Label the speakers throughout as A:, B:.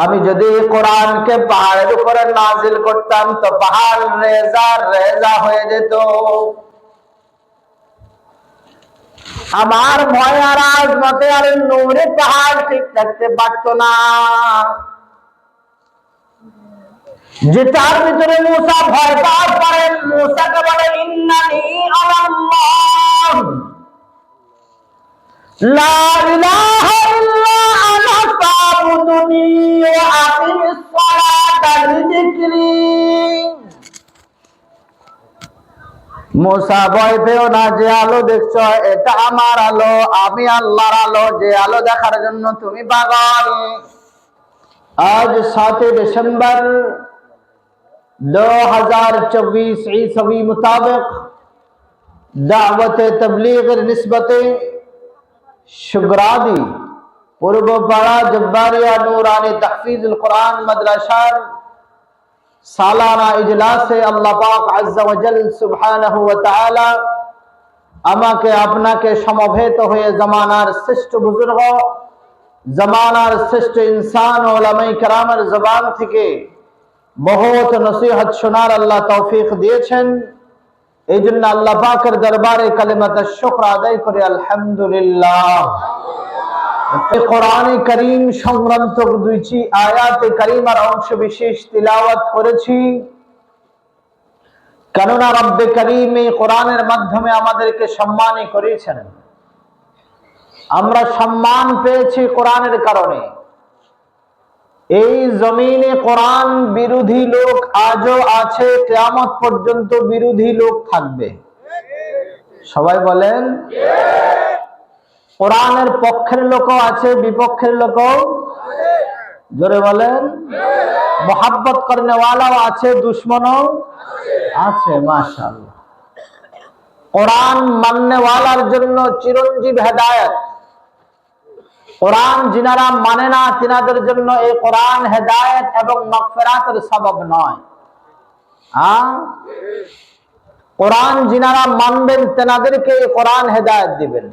A: আমি যদি কোরআনকে পাহাড়ের উপরে নাজিল করতাম, তো পাহাড় রেজা রেজা হয়ে যেত। আমার ভয়ার আজমতে আর নূরে পাহাড় ঠিক থাকতে পারত না। যেটার ভিতরে মূসা ভয় পাওয়ার পরে মূসাকে বলে, ইন্নানি আলাল্লাহ। লা ফাবুদুনি ওয়া আকিমিস সালাতা লিযিকরি মোসা ভয় পেও না যে আলো দেখছ এটা আমার আলো আমি আল্লাহর আলো যে আলো দেখার জন্য তুমি পাগল আজ সাতই ডিসেম্বর दो हजार चौबीस ईसवी मुताबिक दावत तबलीग नस्बत शुगरादी পূর্ব পাড়া জব্বারিয়া নুরানি তাহফিজুল কোরআন মাদ্রাসার সালানা ইজলাসে আল্লাহ পাক আজ্জা ওয়াজাল সুবহানাহু ওয়া তাআলা আমাকে, আপনাকে সমবেত হয়ে জামানার শ্রেষ্ঠ বুজুর্গ, জামানার শ্রেষ্ঠ ইনসান ওলামাই কারামের জবান থেকে বহুত নসিহত শোনার আল্লাহ তৌফিক দিয়েছেন। এই জন্য আল্লাহ পাকের দরবারে কালেমাতা শুক্র আদায় করে, আলহামদুলিল্লাহ। কোরআনে করিম সংক্রান্ত দুইটি আয়াতে করিমার অংশ বিশেষ তিলাওয়াত করেছি। কেননা রব্বে করিম এই কোরআনের মাধ্যমে আমাদেরকে সম্মানই করেছেন আমরা সম্মান পেয়েছি কোরআনের কারণে। এই জমিনে কোরআন বিরোধী লোক আজও আছে, কেয়ামত পর্যন্ত বিরোধী লোক থাকবে। সবাই বলেন? কোরআনের পক্ষের লোকও আছে, বিপক্ষের লোকও। জোরে বলেন। মোহাব্বত করেওয়ালাও আছে, দুশ্মনও আছে, মাশাআল্লাহ। কোরআন মাননেওয়ালার জন্য চিরঞ্জীব হেদায়ত। কোরআন যিনারা মানে না, তিনাদের জন্য এই কোরআন হেদায়ত এবং মকফেরাতের সবব নয়। কোরআন যিনারা মানবেন, তেনাদেরকে কোরআন হেদায়ত দিবেন।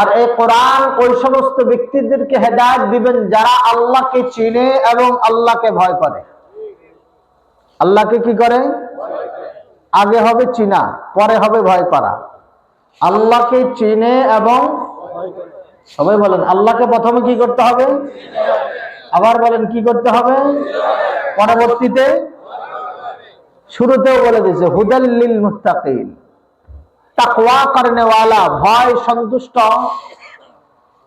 A: আর এই কোরআন ওই সমস্ত ব্যক্তিদেরকে হেদায়ত দিবেন যারা আল্লাহকে চিনে এবং আল্লাহকে ভয় করে। আল্লাহকে কি করে? আগে হবে চিনা, পরে হবে ভয় করা। আল্লাহকে চিনে এবং সবাই বলেন, আল্লাহকে প্রথমে কি করতে হবে? আবার বলেন, কি করতে হবে? পরবর্তীতে শুরুতেও বলে দিয়েছে হুদাল্লিল মুস্তাকিল তাকওয়া করনেওয়ালা, ভয় সন্তুষ্ট,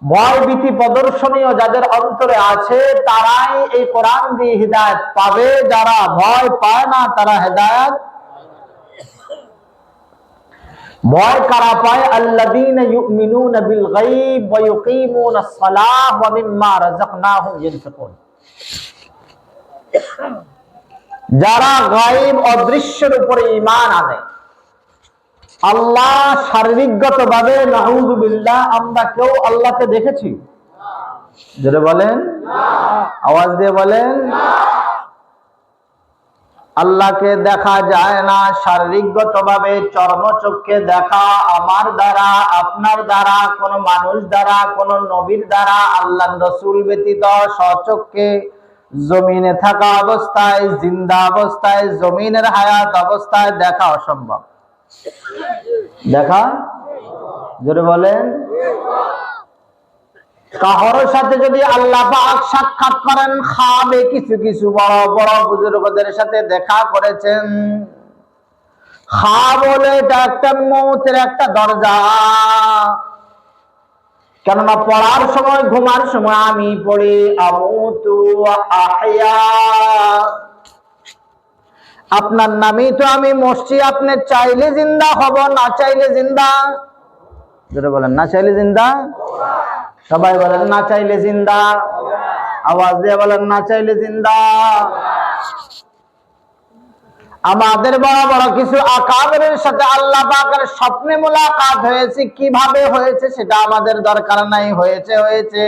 A: ভয় ভীতি প্রদর্শনীয় যাদের অন্তরে আছে, তারাই এই কোরআন দিয়ে হৃদায়ত পাবে। যারা ভয় পায় না, তারা হেদায়ত ভয় কারা পায়? আল্লাযীনা ইউমিনুনা বিল গায়ব ওয়া ইউকিমুনাস সালাহ ওয়া মিম্মা রাযাকনাহুম ইউনফিকুন যারা গায়ব, অদৃশ্যের উপরে ঈমান আনে। আল্লাহ শারীরিকগত ভাবে নাউযুবিল্লাহ আমরা কেউ আল্লাহকে দেখেছি? যেটা বলেন। আওয়াজ দিয়ে বলেন। আল্লাহকে দেখা যায় না শারীরিকগত ভাবে চর্মচক্ষে দেখা আমার দ্বারা, আপনার দ্বারা, কোন মানুষ দ্বারা, কোন নবীর দ্বারা আল্লাহ রসুল ব্যতীত সচক্ষে জমিনে থাকা অবস্থায়, জিন্দা অবস্থায়, জমিনের হায়াত অবস্থায় দেখা অসম্ভব। দেখা। জোরে বলেন। কাহরের সাথে যদি আল্লাহ সাক্ষাৎ করেন, খাবে কিছু কিছু বড় বড় বুজুর্গদের সাথে দেখা করেছেন। খা বলে এটা একটা মৌতের একটা দরজা। কেননা পড়ার সময়, ঘুমার সময় আমি পড়ি আহয়া আপনার নামেই তো আমি মসছি আপনি চাইলে জিন্দা হব, না চাইলে জিন্দা? যেটা বলেন, না চাইলে জিন্দা? সবাই বলেন, না চাইলে জিন্দা। আওয়াজ দিয়ে বলেন, না চাইলে জিন্দা। আমাদের বড় বড় কিছু আকাবের সাথে আল্লাহ পাকের স্বপ্নে মোলাকাত হয়েছে, কীভাবে হয়েছে সেটা আমাদের দরকার নাই, হয়েছে হয়েছে।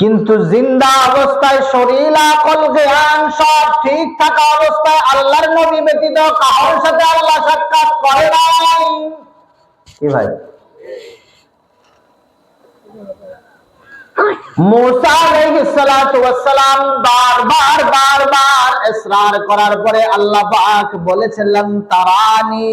A: কিন্তু জিন্দা অবস্থায় শরীর আকল জ্ঞান সব ঠিক থাকা অবস্থায় আল্লাহর নবী ব্যতীত কারোর সাথে আল্লাহ সাক্ষাৎ করে নাই। কি ভাই? বারবার বারবার করার পরে আল্লাহ পাক বলেছিলেন তারানি।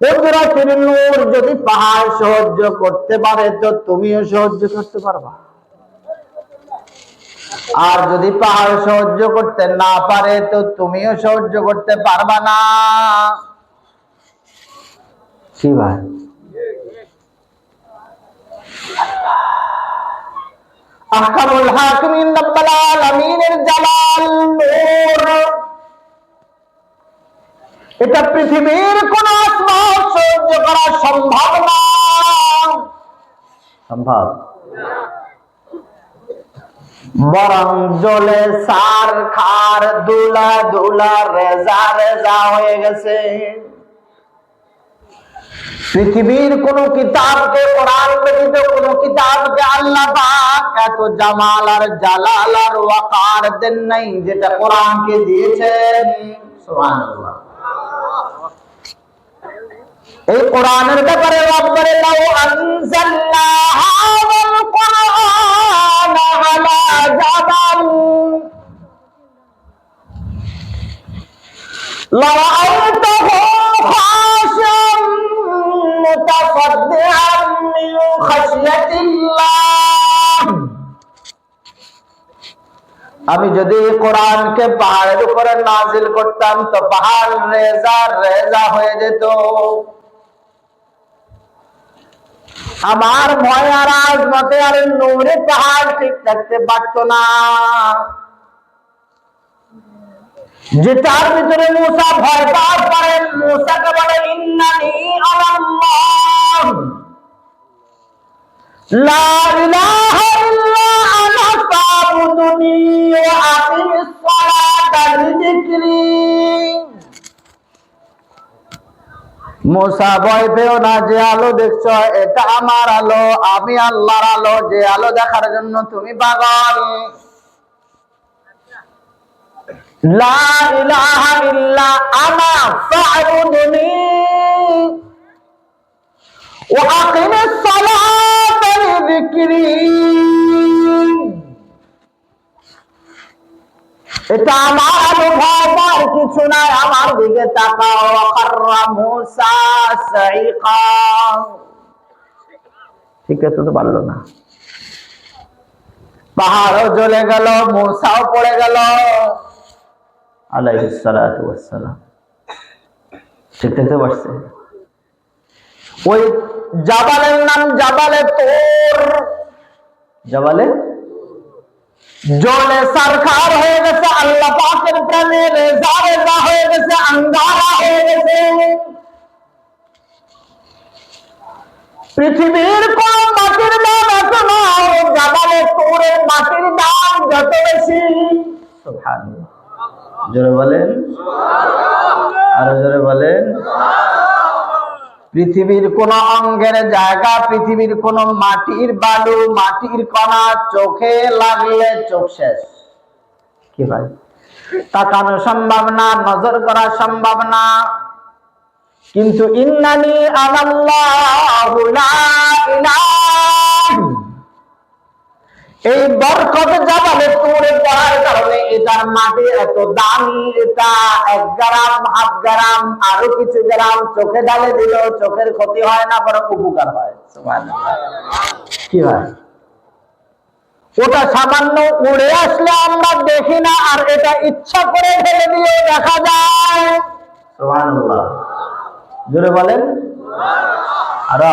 A: কুদরতের নূর যদি পাহাড় সহ্য করতে পারে তো তুমিও সহ্য করতে পারবা। আর যদি পাহাড় সহ্য করতে না পারে তো তুমিও সহ্য করতে পারবা না। কি ভাই? আহকামুল হাকিমিন রব্বুল আলামিনের জালাল নূর। এটা পৃথিবীর কোন আসমান সহ্য করা সম্ভব না। সম্ভব? বরং জলে সার খার দুলা দুলা রেজা রেজা হয়ে গেছে। পৃথিবীর কোন কিতাবকে কোরআন ব্যতীত কোন কিতাবকে আল্লাহ পাক এত জামাল আর জালাল আর ওয়াকার দেন নাই যেটা কোরআনকে দিয়েছেন। সুবহানাল্লাহ। এই কোরআনের ব্যাপারে রব্বারে লাউ আনজালনা হাযাল কোরআন আলা জাবাল। লারাআইতাহু খাশিয়াম মুতাসাদ্দিআন আমি যদি কোরআনকে পাহাড়ের উপরে নাজিল করতাম, তো পাহাড় রেজা রেজা হয়ে যেত। আমার ভয় আর আজমতে আর নূরে পাহাড় ঠিক থাকতে পারতো না। যে তার ভিতরে মুসা ভয় পাওয়ার পারেন মুসাকে বলে, ইন্নানি আলাল্লাহ। লা মুসা ভয় পেও না, যে আলো দেখছ, এটা আমার আলো, আমি আল্লাহর আলো, যে আলো দেখার জন্য তুমি পাগল। লা ইলাহা ইল্লা আনা ফা'বুদনি ওয়া আকিমিস সালাতা লিযিকরি এটা আমার অনুভব, আর কিছু নাই। আমার দিকে তাকাও ওয়াকাররা মুসা সাইকা। ঠিক আছে তো পারল না। পাহাড়ও জ্বলে গেল, মুসাও পড়ে গেল। আলাইহিস সালাতু ওয়াসসালাম ঠিক থাকতে পারছে ওই জাবালের নাম জাবালে তোর। জাবালে? জলে সরকার হয়ে গেছে, আল্লাহ পাকের প্রেমে রেজা রেজা হয়ে গেছে আঙ্গারা হয়ে গেছে। পৃথিবীর কোন মাটির দাম এত না জাবালে তোরে মাটির দাম যত বেশি। জোরে বলেন। আরও জোরে বলেন। পৃথিবীর কোন অঙ্গের জায়গা, পৃথিবীর কোন মাটির বালু, মাটির কণা চোখে লাগলে চোখ শেষ। কি ভাই? তাকানো সম্ভব না, নজর করা সম্ভব না। কিন্তু ইন্নানি আনাল্লাহু এই বরকত জাবালে তুরে পড়ার কারণে। এটার মাটি এত দামি, এটা এক গ্রাম, হাফ গ্রাম, আরও কিছু গ্রাম চোখে ডালে দিল চোখের ক্ষতি হয় না, বরং উপকার হয়। কি হয়? ওটা সামান্য উড়ে আসলে আমরা দেখি না, আর এটা ইচ্ছা করে ফেলে দিয়ে দেখা যায়। জোরে বলেন। আরও